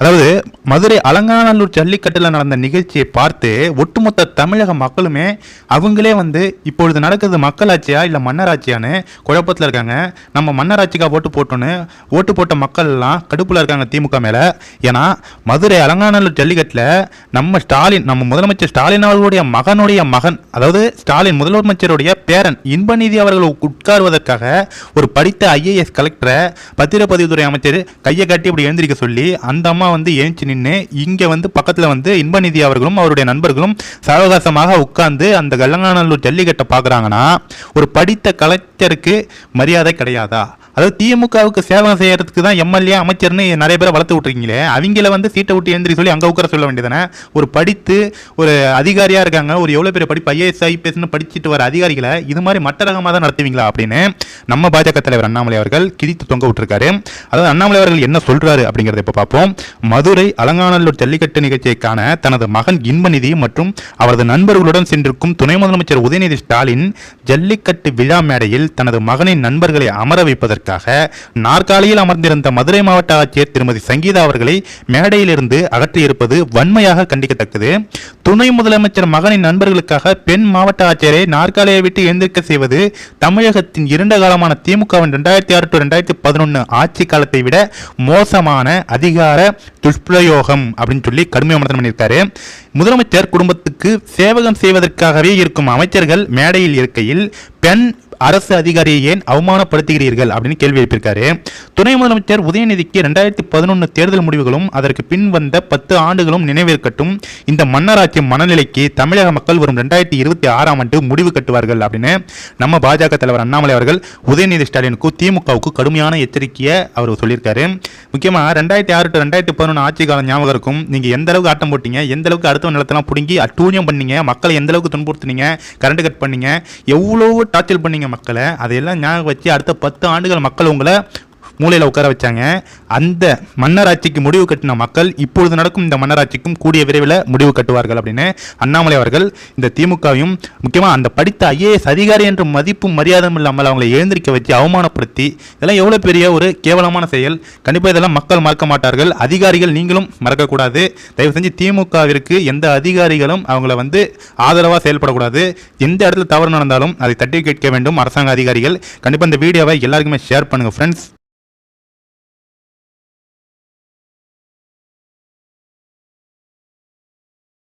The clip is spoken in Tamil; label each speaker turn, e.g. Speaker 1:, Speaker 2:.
Speaker 1: அதாவது மதுரை அலங்காநல்லூர் ஜல்லிக்கட்டில் நடந்த நிகழ்ச்சியை பார்த்து ஒட்டுமொத்த தமிழக மக்களுமே அவங்களே வந்து இப்பொழுது நடக்கிறது மக்களாட்சியா இல்லை மன்னராட்சியான்னு குழப்பத்தில் இருக்காங்க. நம்ம மன்னராட்சிக்காக ஓட்டு போட்டோன்னு ஓட்டு போட்ட மக்கள் எல்லாம் கடுப்பில் இருக்காங்க திமுக மேலே. ஏன்னா மதுரை அலங்காநல்லூர் ஜல்லிக்கட்டில் நம்ம ஸ்டாலின் நம்ம முதலமைச்சர் ஸ்டாலின் அவர்களுடைய மகனுடைய மகன் அதாவது ஸ்டாலின் முதலமைச்சருடைய பேரன் இன்பநீதி அவர்கள் உட்காருவதற்காக ஒரு படித்த ஐஏஎஸ் கலெக்டரை பத்திரப்பதிவுத்துறை அமைச்சர் கையை கட்டி இப்படி எழுந்திருக்க சொல்லி அந்த அம்மா வந்து ஏஞ்சி நின்று இங்கே வந்து பக்கத்தில் வந்து இன்பநிதி அவர்களும் அவருடைய நண்பர்களும் சாவகாசமாக உட்கார்ந்து அந்த கல்லங்காநல்லூர் ஜல்லிக்கட்டை பார்க்குறாங்கன்னா ஒரு படித்த கலெக்டருக்கு மரியாதை கிடையாதா? அதாவது திமுகவுக்கு சேவை செய்யறதுக்கு தான் எம்எல்ஏ அமைச்சர்னு நிறைய பேரை வளர்த்து விட்ருக்கீங்களே அவங்கள வந்து சீட்டை விட்டு எழுந்திரி சொல்லி அங்கே உட்கார சொல்ல வேண்டியதானே ஒரு படித்து ஒரு அதிகாரியாக இருக்காங்க. ஒரு எவ்வளோ பேர் படிப்பு ஐஏஎஸ் ஐபிஎஸ்னு படிச்சுட்டு வர அதிகாரிகளை இது மாதிரி மட்ட ரகமாக தான் நடத்துவீங்களா அப்படின்னு நம்ம பாஜக தலைவர் அண்ணாமலை அவர்கள் கிழித்து தொங்க விட்டுருக்காரு. அதாவது அண்ணாமலை அவர்கள் என்ன சொல்றாரு அப்படிங்கிறத இப்போ பார்ப்போம். மதுரை அலங்காநல்லூர் ஜல்லிக்கட்டு நிகழ்ச்சியை காண தனது மகன் இன்பநிதி மற்றும் அவரது நண்பர்களுடன் சென்றிருக்கும் துணை முதலமைச்சர் உதயநிதி ஸ்டாலின் ஜல்லிக்கட்டு விழா மேடையில் தனது மகனின் நண்பர்களை அமர வைப்பதற்கு வைப்பதற்காக நாற்காலியில் அமர்ந்திருந்த மதுரை மாவட்ட ஆட்சியர் திருமதி சங்கீதா அவர்களை மேடையிலிருந்து அகற்றியிருப்பது வன்மையாக கண்டிக்கத்தக்கது. துணை முதலமைச்சர் மகனின் நண்பர்களுக்காக பெண் மாவட்ட ஆட்சியரை நாற்காலியை விட்டு எழுந்திருக்க செய்வது தமிழகத்தின் இரண்ட காலமான திமுகவின் ரெண்டாயிரத்தி ஆறு டு ரெண்டாயிரத்தி பதினொன்று ஆட்சி காலத்தை விட மோசமான அதிகார துஷ்பிரயோகம் அப்படின்னு சொல்லி கடுமையாக விமர்சனம் பண்ணியிருக்காரு. முதலமைச்சர் குடும்பத்துக்கு சேவகம் செய்வதற்காகவே இருக்கும் அமைச்சர்கள் மேடையில் இருக்கையில் பெண் அரசு அதிகாரியை ஏன் அவமானப்படுத்துகிறீர்கள் அப்படின்னு கேள்வி எழுப்பியிருக்காரு. துணை முதலமைச்சர் உதயநிதிக்கு ரெண்டாயிரத்தி பதினொன்று தேர்தல் முடிவுகளும் அதற்கு பின் வந்த பத்து ஆண்டுகளும் நினைவிருக்கட்டும். இந்த மன்னராட்சி மனநிலைக்கு தமிழக மக்கள் வரும் ரெண்டாயிரத்தி இருபத்தி ஆறாம் ஆண்டு முடிவு கட்டுவார்கள் அப்படின்னு நம்ம பாஜக தலைவர் அண்ணாமலை அவர்கள் உதயநிதி ஸ்டாலினுக்கு திமுகவுக்கு கடுமையான எச்சரிக்கையை அவர் சொல்லியிருக்காரு. முக்கியமாக ரெண்டாயிரத்தி ஆறு டு ரெண்டாயிரத்தி பதினொன்று ஆட்சி காலம் ஞாபகம் இருக்கும். நீங்கள் எந்த அளவுக்கு ஆட்டம் போட்டீங்க எந்த அளவுக்கு அடுத்த நிலத்தெல்லாம் பிடுங்கி அட்டூழியம் பண்ணீங்க மக்களை எந்த அளவுக்கு துன்புறுத்துனீங்க கரண்ட் கட் பண்ணீங்க எவ்வளோ டார்ச்சர் பண்ணீங்க மக்களை அதையெல்லாம் ஞாபகம் வச்சு அடுத்த பத்து ஆண்டுகள் மக்கள் உங்களை மூலையில் உட்கார வச்சாங்க. அந்த மன்னராட்சிக்கு முடிவு கட்டின மக்கள் இப்பொழுது நடக்கும் இந்த மன்னராட்சிக்கும் கூடிய விரைவில் முடிவு கட்டுவார்கள் அப்படின்னு அண்ணாமலை அவர்கள் இந்த திமுகவையும் முக்கியமாக அந்த படித்த ஐஏஎஸ் அதிகாரி என்ற மதிப்பும் மரியாதையும் இல்லாமல் அவங்களை எழுந்திருக்க வச்சு அவமானப்படுத்தி இதெல்லாம் எவ்வளோ பெரிய ஒரு கேவலமான செயல். கண்டிப்பாக இதெல்லாம் மக்கள் மறக்க மாட்டார்கள். அதிகாரிகள் நீங்களும் மறக்கக்கூடாது. தயவு செஞ்சு திமுகவிற்கு எந்த அதிகாரிகளும் அவங்கள வந்து ஆதரவாக செயல்படக்கூடாது. எந்த இடத்துல தவறு நடந்தாலும் அதை தட்டி கேட்க வேண்டும் அரசாங்க அதிகாரிகள். கண்டிப்பாக இந்த வீடியோவை எல்லாருக்குமே ஷேர் பண்ணுங்கள் ஃப்ரெண்ட்ஸ்